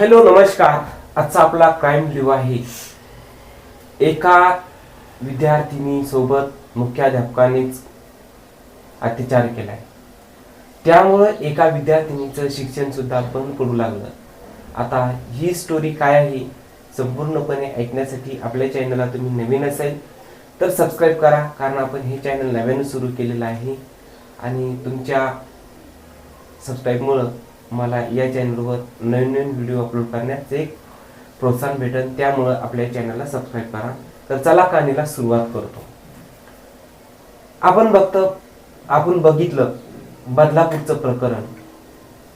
Hello नमस्कार. आजचा आपला क्राईम लिव्ह आहे. एका विद्यार्थिनी सोबत मुख्याध्यापकानेच अत्याचार केलाय. त्यामुळं एका विद्यार्थिनीचं शिक्षण सुद्धा बंद पडू लागलं. आता ही स्टोरी काय आहे संपूर्णपणे ऐकण्यासाठी आपल्या चॅनलला तुम्ही नवीन असेल तर सबस्क्राईब करा कारण आपण हे चॅनल नव्यानं सुरू केलेलं आहे. आणि तुमच्या सबस्क्राईबमुळं मला या चॅनलवर नवीन नवीन व्हिडिओ अपलोड करण्याचं एक प्रोत्साहन भेटेल त्यामुळं आपल्या चॅनलला सबस्क्राईब करा. तर चला कहाणीला सुरुवात करतो. आपण बघतो आपण बघितलं बदलापूरचं प्रकरण.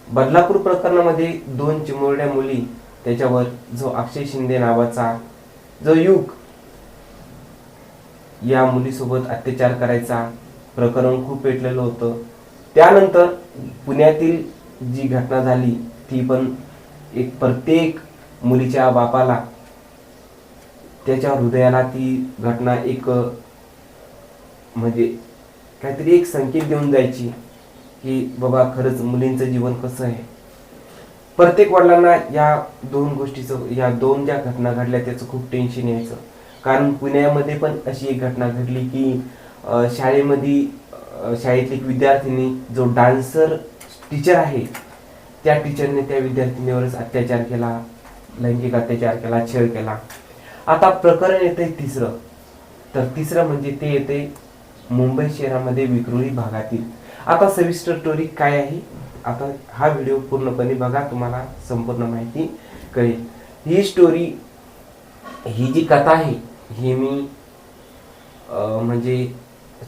बदलापूर प्रकरणामध्ये दोन चिमुरड्या मुली त्याच्यावर जो अक्षय शिंदे नावाचा जो युग या मुलीसोबत अत्याचार करायचा प्रकरण खूप पेटलेलं होतं. त्यानंतर पुण्यातील जी घटना झाली ती पण एक प्रत्येक मुलीच्या बापाला. त्याच्या हृदयाला ती घटना एक म्हणजे काहीतरी एक संकेत देऊन जायची की बाबा खरंच मुलींचं जीवन कसं आहे. प्रत्येक वडिलांना या दोन गोष्टीचं या दोन ज्या घटना घडल्या त्याचं खूप टेन्शन यायचं. कारण पुण्यामध्ये पण अशी एक घटना घडली की शाळेमध्ये शाळेतली एक विद्यार्थिनी जो डान्सर टीचर आहे. त्या टीचरने त्या विद्यार्थिनीवरच अत्याचार केला लैंगिक अत्याचार केला छळ केला. आता प्रकरण येते तिसरं. तर तिसरं म्हणजे ते येते मुंबई शहरामध्ये विक्रोळी भागातील. आता सविस्तर स्टोरी काय आहे? आता हा व्हिडिओ पूर्णपणे बघा तुम्हाला संपूर्ण माहिती कळेल. ही स्टोरी ही जी कथा आहे ही मी म्हणजे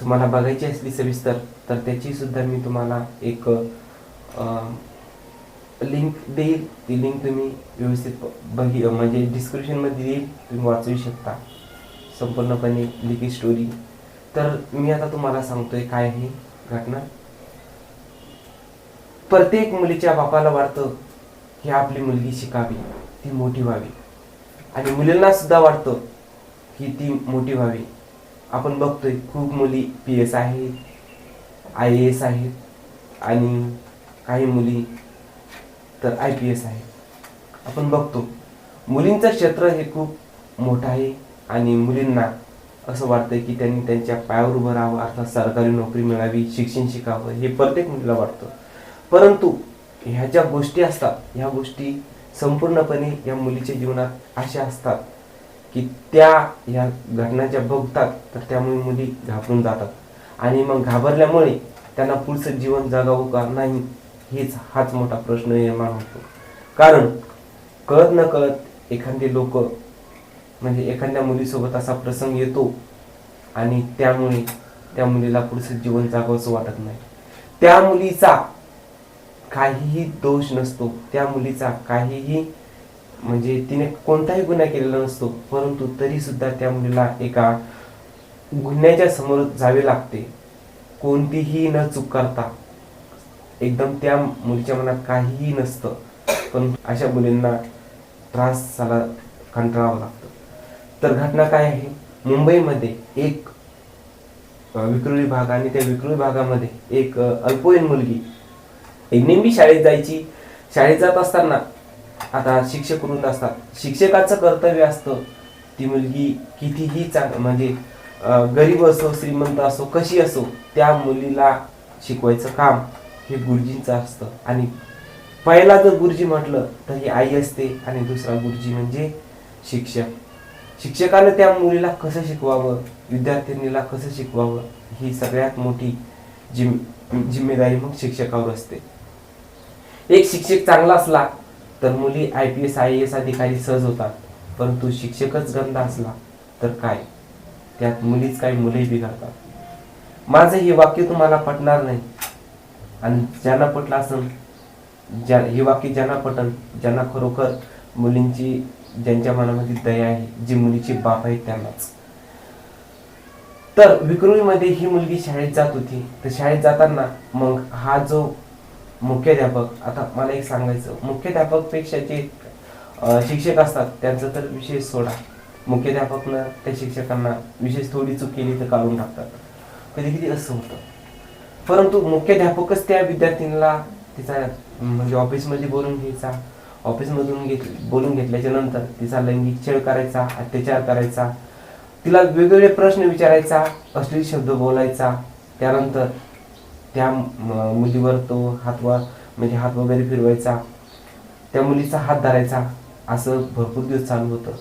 तुम्हाला बघायची असली सविस्तर तर त्याची सुद्धा मी तुम्हाला एक लिंक देईल ती लिंक तुम्ही व्यवस्थित बघी म्हणजे डिस्क्रिप्शनमध्ये देईल तुम्ही वाचू शकता. संपूर्णपणे लिखी स्टोरी तर मी आता तुम्हाला सांगतोय काय आहे घटना. प्रत्येक मुलीच्या बापाला वाटतं की आपली मुलगी शिकावी ती मोठी व्हावी. आणि मुलींना सुद्धा वाटतं की ती मोठी व्हावी. आपण बघतोय खूप मुली पी एस आहेत आय ए एस आहेत आणि काही मुली तर आय पी एस आहे. आपण बघतो मुलींचं क्षेत्र हे खूप मोठं आहे आणि मुलींना असं वाटतं की त्यांनी त्यांच्या पायावर उभं राहावं अर्थात सरकारी नोकरी मिळावी शिक्षण शिकावं हे प्रत्येक मुलीला वाटतं. परंतु ह्या ज्या गोष्टी असतात ह्या गोष्टी संपूर्णपणे या मुलीच्या जीवनात अशा असतात की त्या ह्या घटना ज्या बघतात तर त्यामुळे मुली घाबरून जातात. आणि मग घाबरल्यामुळे त्यांना पुढचं जीवन जगावं का नाही हेच हाच मोठा प्रश्न निर्माण होतो. कारण कळत न कळत एखादे लोक म्हणजे एखाद्या मुलीसोबत असा प्रसंग येतो आणि त्यामुळे त्या मुलीला पुढचं जीवन जागावंसं वाटत नाही. त्या मुलीचा काहीही दोष नसतो. त्या मुलीचा काहीही म्हणजे तिने कोणताही गुन्हा केलेला नसतो. परंतु तरी सुद्धा त्या मुलीला एका गुन्ह्याच्या समोर जावे लागते. कोणतीही न चूक करता. एकदम त्या मुलीच्या मनात काहीही नसतं. पण अशा मुलींना त्रास झाला कंटाळावं लागतं. तर घटना काय आहे? मुंबईमध्ये एक विक्रोळी भाग आणि त्या विक्रोळी भागामध्ये एक अल्पवयीन मुलगी एक नेहमी शाळेत जायची. शाळेत जात असताना आता शिक्षक वृंद असतात. शिक्षकाचं कर्तव्य असतं ती मुलगी कितीही चांग म्हणजे गरीब असो श्रीमंत असो कशी असो त्या मुलीला शिकवायचं काम. हे गुरुजींचं असतं. आणि पहिला जर गुरुजी म्हटलं तर ही आई असते आणि दुसरा गुरुजी म्हणजे शिक्षक. शिक्षकानं त्या मुलीला कसं शिकवावं विद्यार्थिनीला कसं शिकवावं ही सगळ्यात मोठी जिम जिम्मेदारी मग शिक्षकावर असते. एक शिक्षक चांगला असला तर मुली I P S I S अधिकारी सहज होतात. परंतु शिक्षकच गंदा असला तर काय? त्यात मुलीच काही मुलंही बिघडतात. माझं हे वाक्य तुम्हाला पटणार नाही. आणि ज्यांना पटलं असं ज्या हे वाक्य ज्यांना पटन ज्यांना खरोखर मुलींची ज्यांच्या मनामध्ये दया आहे जी मुलीची बाप आहेत त्यांनाच. तर विक्रोळीमध्ये ही मुलगी शाळेत जात होती. तर शाळेत जाताना मग हा जो मुख्याध्यापक आता मला एक सांगायचं मुख्याध्यापकपेक्षा जे शिक्षक असतात त्यांचा तर विषय सोडा. मुख्याध्यापकनं त्या शिक्षकांना विशेष थोडी चूक केली तर काढून टाकतात. कधी कधी असं होतं. परंतु मुख्याध्यापकच त्या विद्यार्थ्यांना तिचा म्हणजे ऑफिसमध्ये बोलून घ्यायचा. ऑफिसमधून घेत बोलून घेतल्याच्या नंतर तिचा लैंगिक छेड करायचा अत्याचार करायचा. तिला वेगवेगळे प्रश्न विचारायचा अश्लील शब्द बोलायचा. त्यानंतर त्या मुलीवर तो हातवा म्हणजे हात वगैरे फिरवायचा. त्या मुलीचा हात धरायचा. असं भरपूर दिवस चालू होतं.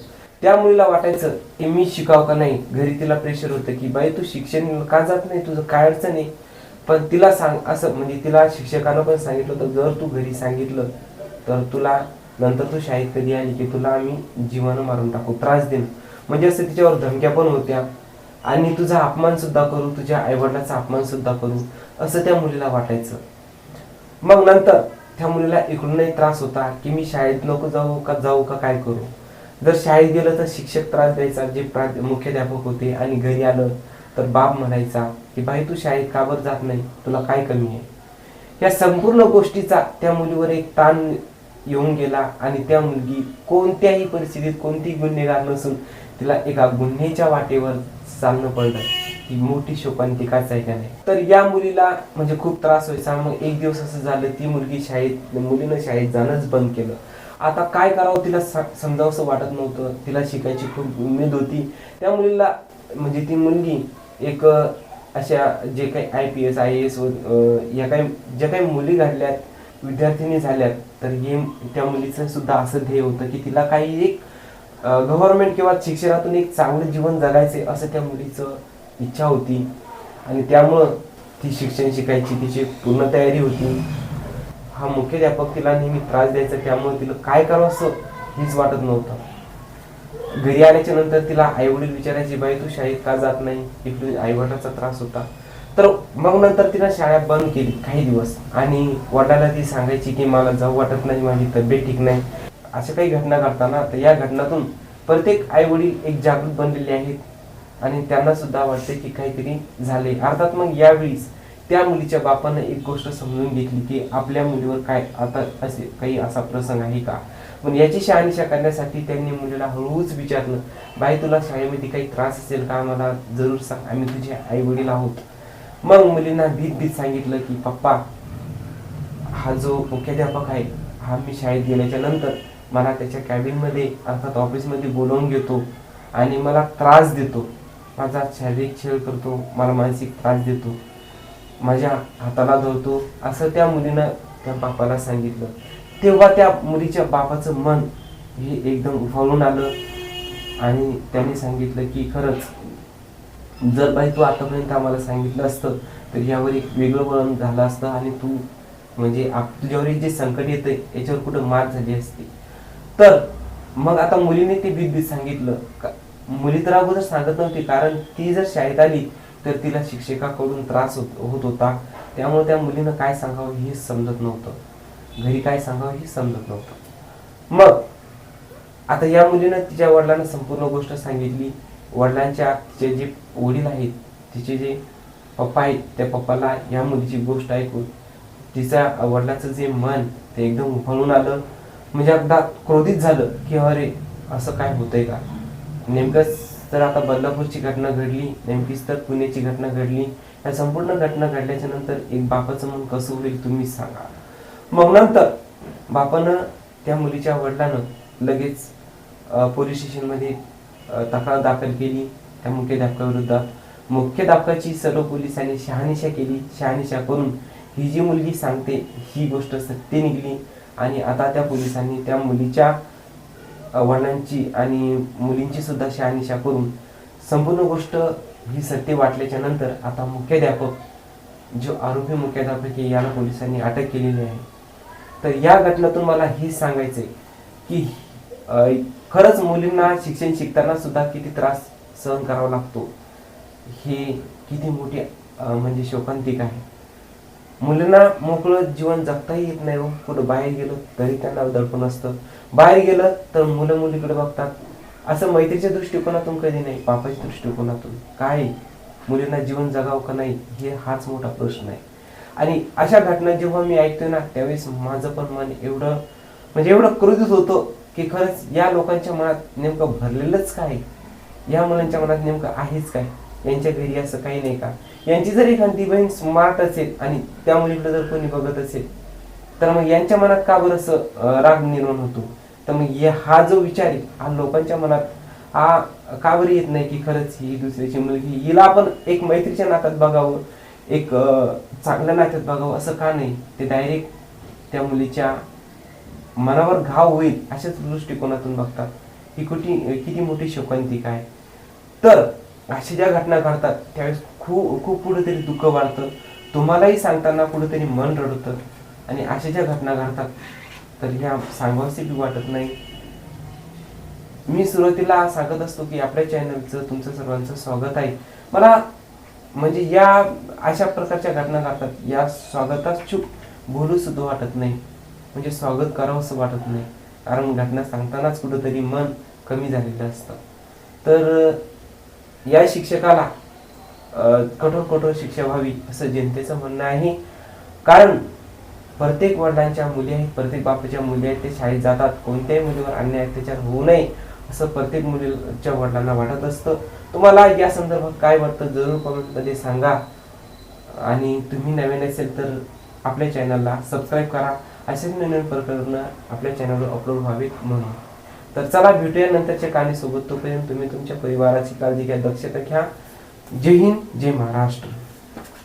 त्या मुलीला वाटायचं की मी शिकाव का नाही? घरी तिला प्रेशर होतं की बाई तू शिक्षण का जात नाही? तुझं काय अडचण आहे? पण तिला सांग असं म्हणजे तिला शिक्षकानं पण सांगितलं होतं जर तू घरी सांगितलं तर तुला नंतर तू शाळेत कधी आली की तुला आम्ही जीवानं मारून टाकू त्रास देईन म्हणजे असं तिच्यावर धमक्या पण होत्या. आणि तुझा अपमान सुद्धा करू तुझ्या आईवडिलाचा अपमान सुद्धा करू असं त्या मुलीला वाटायचं. मग नंतर त्या मुलीला इकडूनही त्रास होता की मी शाळेत नको जाऊ का जाऊ का काय करू? जर शाळेत गेलं तर शिक्षक त्रास द्यायचा जे प्रा मुख्याध्यापक होते आणि घरी आलं तर बाप म्हणायचा की बाई तू शाळेत का बरं जात नाही? तुला काय कमी आहे? या संपूर्ण गोष्टीचा त्या मुलीवर एक ताण येऊन गेला आणि त्या मुलगी कोणत्याही परिस्थितीत कोणतीही गुन्हेगार नसून तिला एका गुन्ह्याच्या वाटेवर चालणं पडलं. ही मोठी शोकांतिकाच आहे का नाही? तर या मुलीला म्हणजे खूप त्रास व्हायचा. मग एक दिवस असं झालं ती मुलगी शाळेत मुलीनं शाळेत जाणंच बंद केलं. आता काय करावं तिला स- समजावंसं वाटत नव्हतं. तिला शिकायची खूप उमेद होती. त्या मुलीला म्हणजे ती मुलगी एक अशा जे काही I P S I S या काही ज्या काही मुली घडल्यात विद्यार्थिनी झाल्यात तर हे त्या मुलीचं सुद्धा असं ध्येय होतं की तिला काही एक गव्हर्नमेंट किंवा शिक्षणातून एक चांगलं जीवन जगायचे असं त्या मुलीचं इच्छा होती. आणि त्यामुळं ती शिक्षण शिकायची तिची पूर्ण तयारी होती. हा मुख्याध्यापक तिला नेहमी त्रास द्यायचा त्यामुळे तिला काय करावं असं हेच वाटत नव्हतं. घरी आल्याच्यानंतर तिला आई वडील विचारायचे बाई तू शाळेत का जात नाही? इकडून आई वडिलाचा त्रास होता. तर मग नंतर तिला शाळा बंद केली काही दिवस. आणि वडिलाला ती सांगायची की मला जाऊ वाटत नाही माझी तब्येत ठीक नाही. अशा काही घटना घडताना तर या घटनातून प्रत्येक आई वडील एक जागृत बनलेले आहेत. आणि त्यांना सुद्धा वाटते की काहीतरी झाले अर्थात मग यावेळीस त्या मुलीच्या बापानं एक गोष्ट समजून घेतली की आपल्या मुलीवर काय आता असे काही असा प्रसंग आहे का? पण याची शहानिशा करण्यासाठी त्यांनी मुलीला हळूच विचारलं बाई तुला शाळेमध्ये काही त्रास असेल का? मला जरूर सांग. आम्ही तुझे आई वडील आहोत. मग मुलींना भीत भीत सांगितलं की पप्पा हा जो मुख्याध्यापक आहे हा मी शाळेत गेल्याच्यानंतर मला त्याच्या कॅबिनमध्ये अर्थात ऑफिसमध्ये बोलवून घेतो आणि मला त्रास देतो. माझा शारीरिक छेड करतो मला मानसिक त्रास देतो. माझ्या हाताला धरतो. असं त्या मुलीनं त्या बापाला सांगितलं. तेव्हा त्या मुलीच्या बापाचं मन हे एकदम उफाळून आलं आणि त्याने सांगितलं की खरंच जर बाई तू आतापर्यंत आम्हाला सांगितलं असतं तर यावर एक वेगळं वळण झालं असतं आणि तू म्हणजे आप- तुझ्यावर जे संकट येतं याच्यावर कुठं मात झाली असती. तर मग आता मुलीने ते बीत बीत सांगितलं. का- मुली तर अगोदर सांगत नव्हती कारण ती जर शाळेत आली तर तिला शिक्षकाकडून त्रास होत होत होता. त्यामुळे त्या मुलीनं काय सांगावं हे समजत नव्हतं. घरी काय सांगावं हे समजत नव्हतं. मग आता या मुलीनं तिच्या वडिलांना संपूर्ण गोष्ट सांगितली. वडिलांच्या तिचे जे वडील आहेत तिचे जे पप्पा आहेत त्या पप्पाला या मुलीची गोष्ट ऐकून तिच्या वडिलाचं जे मन ते एकदम उफाळून आलं. म्हणजे अगदा क्रोधित झालं की अरे असं काय होतंय का? नेमकंच तर आता बदलापूरची घटना घडली नेमकीच तर पुण्याची घटना घडली. या संपूर्ण घटना घडल्याच्या नंतर एक बापाचं मन कसं होईल तुम्हीच सांगा. मग नंतर बापानं त्या मुलीच्या वडिलानं लगेच पोलीस स्टेशनमध्ये तक्रार दाखल केली. त्या मुख्याध्यापकाविरुद्ध मुख्याध्यापकाची सर्व पोलिसांनी शहानिशा केली. शहानिशा करून ही जी मुलगी सांगते ही गोष्ट सत्य निघली. आणि आता त्या पोलिसांनी त्या मुलीच्या वडिलांची आणि मुलींची सुद्धा शहानिशा करून संपूर्ण गोष्ट ही सत्य वाटल्याच्या नंतर आता मुख्याध्यापक जो आरोपी मुख्याध्यापक आहे याला पोलिसांनी अटक केलेली आहे. तर या घटनेतून मला हे सांगायचंय की खरंच मुलींना शिक्षण शिकताना सुद्धा किती त्रास सहन करावा लागतो. हे किती मोठी म्हणजे शोकांतिक आहे. मुलींना मोकळं जीवन जगताही येत नाही हो. कुठं बाहेर गेलं तरी त्यांना दडपण असतं. बाहेर गेलं तर मुलं मुलीकडे बघतात. असं मैत्रीच्या दृष्टिकोनातून कधी नाही पापाच्या दृष्टिकोनातून. काय? मुलींना जीवन जगावं का नाही? हे हाच मोठा प्रश्न आहे. आणि अशा घटना जेव्हा मी ऐकतोय ना त्यावेळेस माझं पण मन एवढं म्हणजे एवढं क्रोधित होतो की खरंच या लोकांच्या मनात नेमकं भरलेलंच काय? या मुलांच्या मनात नेमकं आहेच काय? यांच्या घरी असं काही नाही का? यांची जर एखादी बहीण स्मार्ट असेल आणि त्या मुलीकडे जर कोणी बघत असेल तर मग यांच्या मनात का बरं असं राग निर्माण होतो? तर मग ये हा जो विचार आहे हा लोकांच्या मनात हा का बरं येत नाही की खरंच ही दुसऱ्याची मुलगी हिला आपण एक मैत्रीच्या नात्यात बघावं? एक चांगल्या नात्यात बघावं असं का नाही? ते डायरेक्ट त्या मुलीच्या मनावर घाव होईल अशाच दृष्टिकोनातून बघतात. ही कुठे किती मोठी शोकांतिका आहे. तर अशा ज्या घटना घडतात त्यावेळेस खूप खूप कुठेतरी दुःख वाढतं. तुम्हालाही सांगताना कुठेतरी मन रडतं. आणि अशा ज्या घटना घडतात तर ह्या सांगावसे बी वाटत नाही. मी सुरुवातीला सांगत असतो की आपल्या चॅनलचं तुमचं सर्वांचं स्वागत आहे. मला म्हणजे या अशा प्रकारच्या घटना घडतात. या स्वागतास चूक बोलू सुद्धा वाटत नाही. म्हणजे स्वागत करावं असं वाटत नाही. कारण घटना सांगतानाच कुठंतरी मन कमी झालेलं असतं. तर या शिक्षकाला कठोर कठोर शिक्षा व्हावी असं जनतेचं म्हणणं आहे. कारण प्रत्येक वडिलांच्या मुली आहेत प्रत्येक बापाच्या मुली आहेत ते शाळेत जातात. कोणत्याही मुलीवर अन्याय अत्याचार होऊ नये. असं प्रत्येक मुलीच्या वडिलांना वाटत असतं. तुम्हाला या संदर्भात काय वाटतं? जरूर कमेंटमध्ये सांगा. आणि तुम्ही नवीन असेल तर आपल्या चॅनलला सबस्क्राईब करा. असेच नवीन प्रकरण आपल्या चॅनलवर अपलोड व्हावेत म्हणून. तर चला भेटूया नंतरच्या कहाणीसोबत. तोपर्यंत तुम्ही तुमच्या परिवाराची काळजी घ्या दक्षता घ्या. जय हिंद जय महाराष्ट्र.